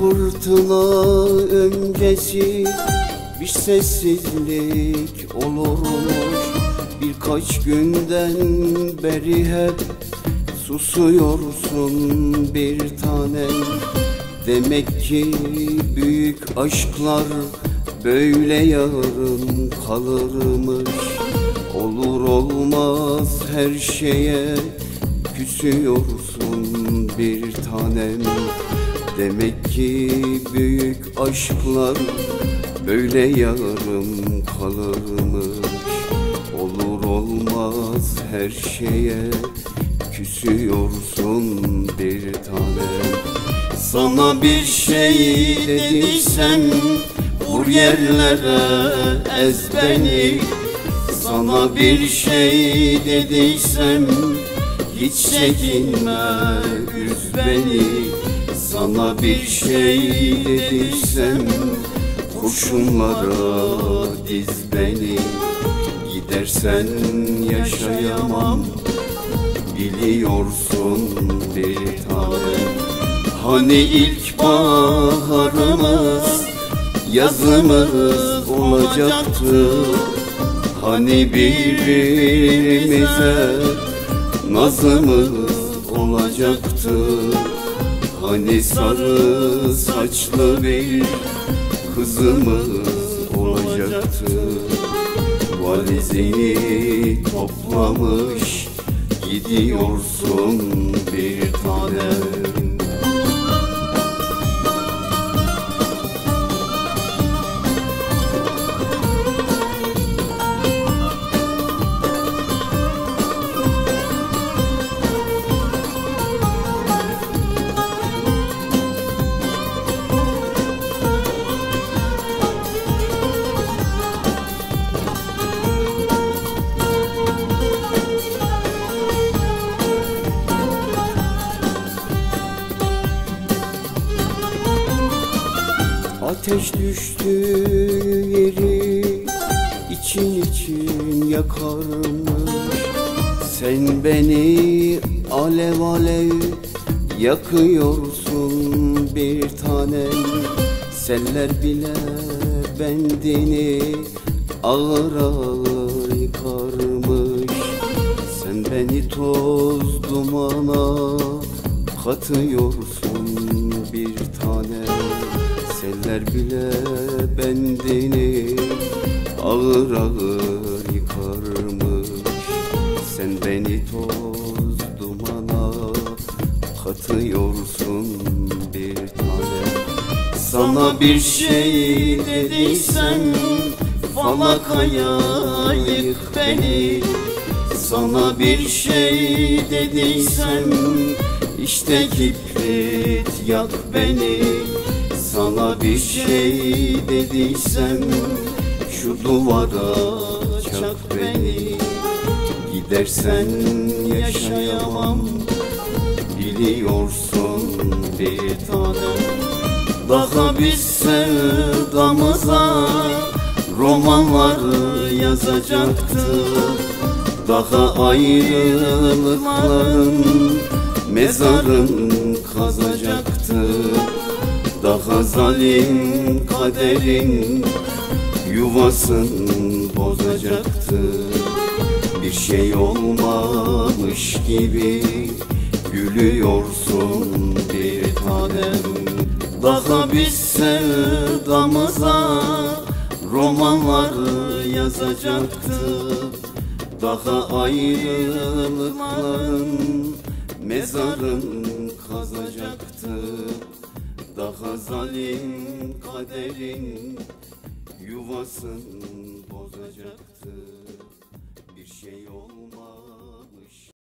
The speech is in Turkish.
Fırtına öncesi bir sessizlik olurmuş. Birkaç günden beri hep susuyorsun bir tanem Demek ki büyük aşklar böyle yarım kalırmış. Olur olmaz her şeye küsüyorsun bir tanem Demek ki büyük aşklar böyle yarım kalırmış. Olur olmaz her şeye küsüyorsun bir tanem Sana bir şey dediysem vur yerlere ez beni. Sana bir şey dediysem hiç çekinme üz beni Sana bir şey dediysem kurşunlara diz beni. Gidersen yaşayamam biliyorsun bir tanem Hani ilk baharımız yazımız olacaktı. Hani birbirimize nazımız olacaktı Hani sarı saçlı bir kızımız olacaktı. Valizini toplamış gidiyorsun bir tanem Ateş düştü yeri için için yakarmış. Sen beni alev alev yakıyorsun bir tanem Seller bile bendini ağır ağır yıkarmış. Sen beni toz dumana katıyorsun bir tanem Seller bile bendini ağır ağır yıkarmış. Sen beni toz dumana katıyorsun bir tanem Sana bir şey dediysem falakaya yık beni. Sana bir şey dediysem işte kibrit yak beni sana bir şey dediysem şu duvara çak beni. Gidersen yaşayamam biliyorsun bir tanem. Daha biz sevdamıza romanları yazacaktık. Daha ayrılıkların mezarın kazacaktık daha zalim kaderin yuvasını bozacaktı. Bir şey olmamış gibi gülüyorsun bir tanem. Daha biz sevdamıza romanları yazacaktık. Daha ayrılıkların mezarın kazacaktık daha zalim kaderin yuvasını bozacaktı. Bir şey olmaz